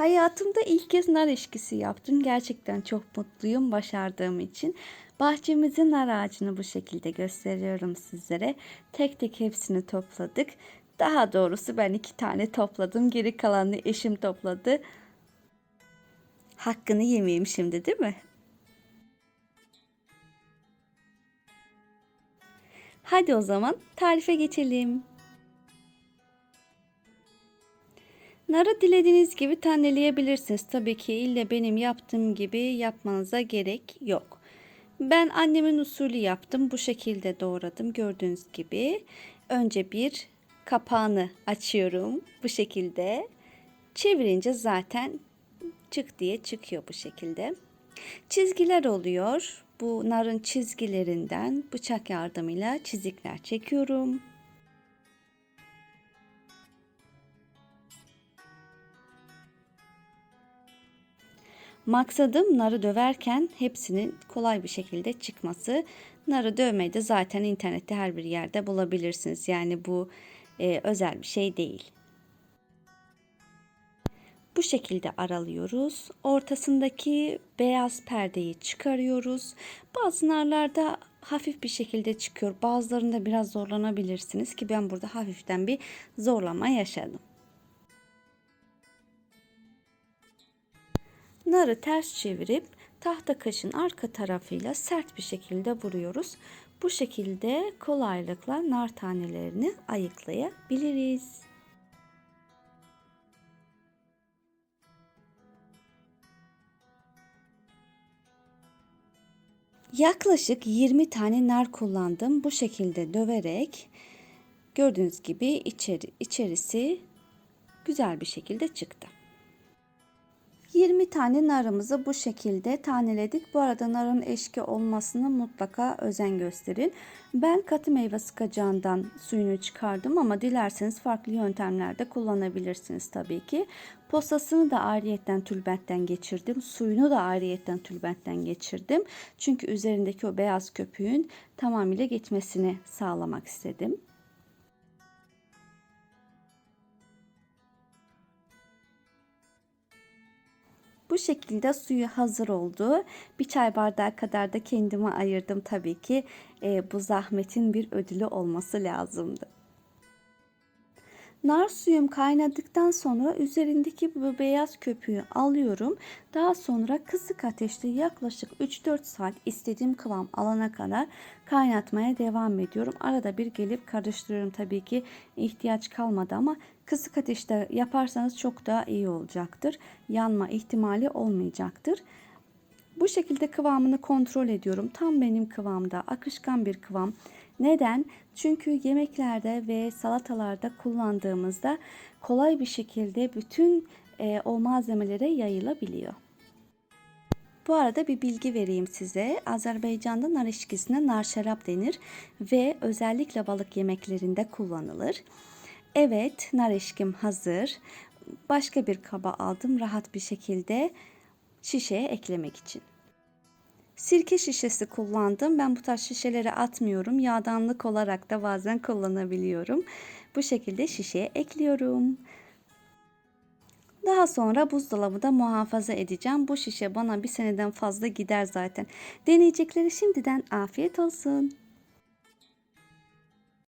Hayatımda ilk kez nar eşkisi yaptım. Gerçekten çok mutluyum başardığım için. Bahçemizin nar ağacını bu şekilde gösteriyorum sizlere. Tek tek hepsini topladık. Daha doğrusu ben iki tane topladım. Geri kalanını eşim topladı. Hakkını yemeyeyim şimdi değil mi? Hadi o zaman tarife geçelim. Narı dilediğiniz gibi taneleyebilirsiniz. Tabii ki ille benim yaptığım gibi yapmanıza gerek yok. Ben annemin usulü yaptım. Bu şekilde doğradım. Gördüğünüz gibi. Önce bir kapağını açıyorum. Bu şekilde. Çevirince zaten çık diye çıkıyor bu şekilde. Çizgiler oluyor. Bu narın çizgilerinden bıçak yardımıyla çizikler çekiyorum. Maksadım narı döverken hepsinin kolay bir şekilde çıkması. Narı dövmeyi de zaten internette her bir yerde bulabilirsiniz. Yani bu e, özel bir şey değil. Bu şekilde aralıyoruz. Ortasındaki beyaz perdeyi çıkarıyoruz. Bazı narlarda hafif bir şekilde çıkıyor. Bazılarında biraz zorlanabilirsiniz ki ben burada hafiften bir zorlama yaşadım. Narı ters çevirip tahta kaşın arka tarafıyla sert bir şekilde vuruyoruz. Bu şekilde kolaylıkla nar tanelerini ayıklayabiliriz. Yaklaşık 20 tane nar kullandım. Bu şekilde döverek gördüğünüz gibi içeri, içerisi güzel bir şekilde çıktı. 20 tane narımızı bu şekilde taneledik. Bu arada narın eşki olmasını mutlaka özen gösterin. Ben katı meyve sıkacağından suyunu çıkardım ama dilerseniz farklı yöntemlerde kullanabilirsiniz tabii ki. Posasını da ayrıyetten tülbentten geçirdim. Suyunu da ayrıyetten tülbentten geçirdim. Çünkü üzerindeki o beyaz köpüğün tamamıyla geçmesini sağlamak istedim. Şekilde suyu hazır oldu. Bir çay bardağı kadar da kendime ayırdım tabii ki. E, bu zahmetin bir ödülü olması lazımdı. Nar suyum kaynadıktan sonra üzerindeki bu beyaz köpüğü alıyorum. Daha sonra kısık ateşte yaklaşık 3-4 saat istediğim kıvam alana kadar kaynatmaya devam ediyorum. Arada bir gelip karıştırıyorum tabii ki ihtiyaç kalmadı ama kısık ateşte yaparsanız çok daha iyi olacaktır. Yanma ihtimali olmayacaktır. Bu şekilde kıvamını kontrol ediyorum. Tam benim kıvamda, akışkan bir kıvam. Neden? Çünkü yemeklerde ve salatalarda kullandığımızda kolay bir şekilde bütün e, o malzemelere yayılabiliyor. Bu arada bir bilgi vereyim size. Azerbaycan'da nar eşkisine nar şarap denir ve özellikle balık yemeklerinde kullanılır. Evet, nar eşkim hazır. Başka bir kaba aldım rahat bir şekilde şişeye eklemek için. Sirke şişesi kullandım. Ben bu tarz şişeleri atmıyorum. Yağdanlık olarak da bazen kullanabiliyorum. Bu şekilde şişeye ekliyorum. Daha sonra buzdolabında muhafaza edeceğim. Bu şişe bana bir seneden fazla gider zaten. Deneyecekleri şimdiden afiyet olsun.